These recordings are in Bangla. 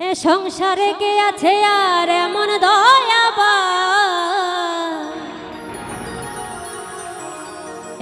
এ সংসারে কে আছে আর এমন দয়াবা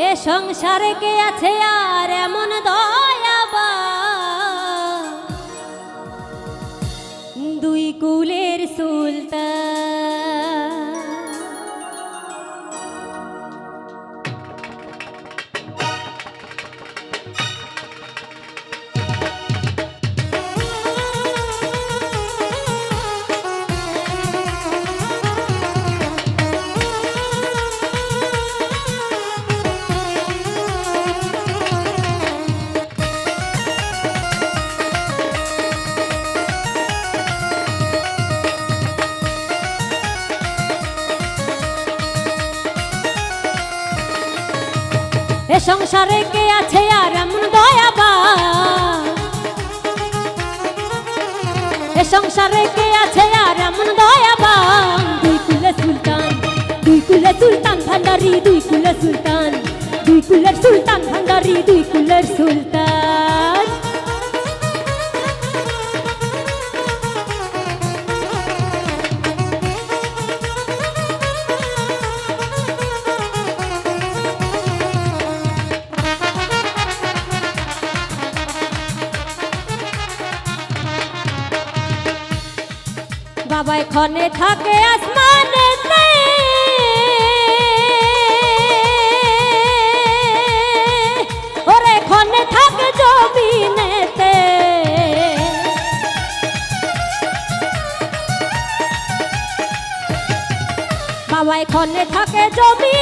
এ সংসারে কে আছে আর এমন দয়াবা দুই কুলের সুলতান এ সংসারে কে আছে আর এমন দয়াবা এ সংসারে কে আছে আর এমন দয়াবা দুই কুলে সুলতান, দুই কুলে সুলতান ভান্ডারি, দুই কুলে সুলতান, দুই কুলের সুলতান ভান্ডারি, দুই কুলের সুলতান। বাবাই এখানে থাকে আসমানে ওরে ক্ষণে থাকে জমিনেতে। বাবা এখানে থাকে জমিনেতে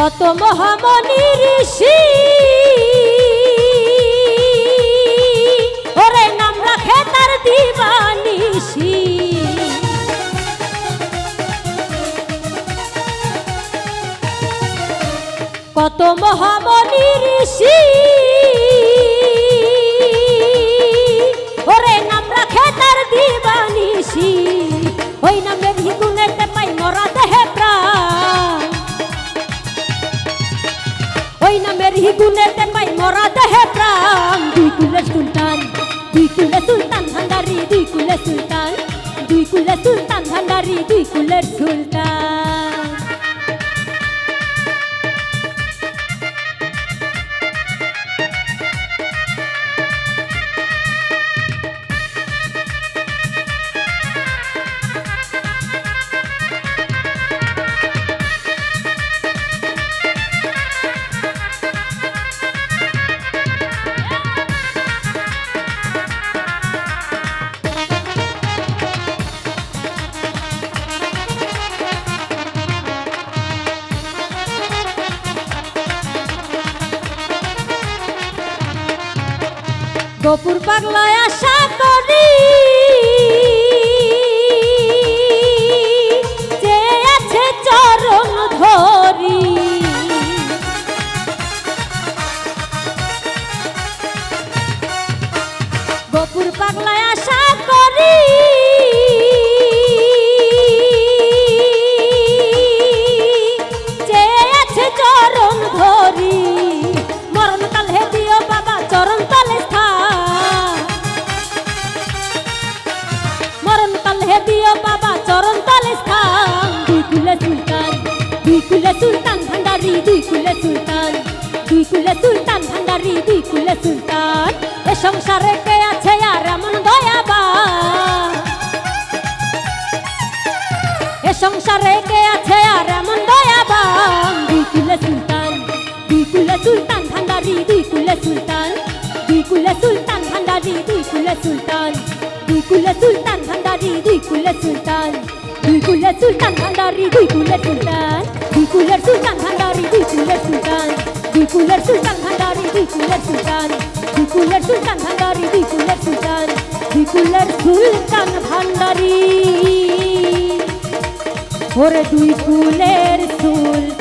কত মহামণি ঋষি। ওরে নাম রাখে তার দিবানিষি। কত মহামণি ঋষি। দুই কুলের গোপুর পাগলায় আশা করি। দুই কুলে সুলতান ভান্ডারি দুই কুলে সুলতান। দুই কুলে সুলতান ভান্ডারি দুই কুলে সুলতান। এ সংসারে কে আছে আর এমন দয়াবা এ সংসারে কে আছে আর এমন দয়াবান? দুই কুলে সুলতান দুই কুলে সুলতান ভান্ডারি দুই কুলে সুলতান। দুই কুলে সুলতান ভান্ডারি দুই কুলে সুলতান। দুই কুলে সুলতান ভান্ডারি দুই কুলে সুলতান। দুই কুলে সুলতান ভান্ডারি দুই কুলে সুলতান দুই কুলের সুলতান ভান্ডারি দুই কুলের সুলতান দুই কুলের সুলতান ভান্ডারি দুই কুলের সুলতান দুই কুলের সুলতান ভান্ডারি দুই কুলের সুলতান দুই কুলের সুলতান ভান্ডারি ওরে দুই কুলের সুলতান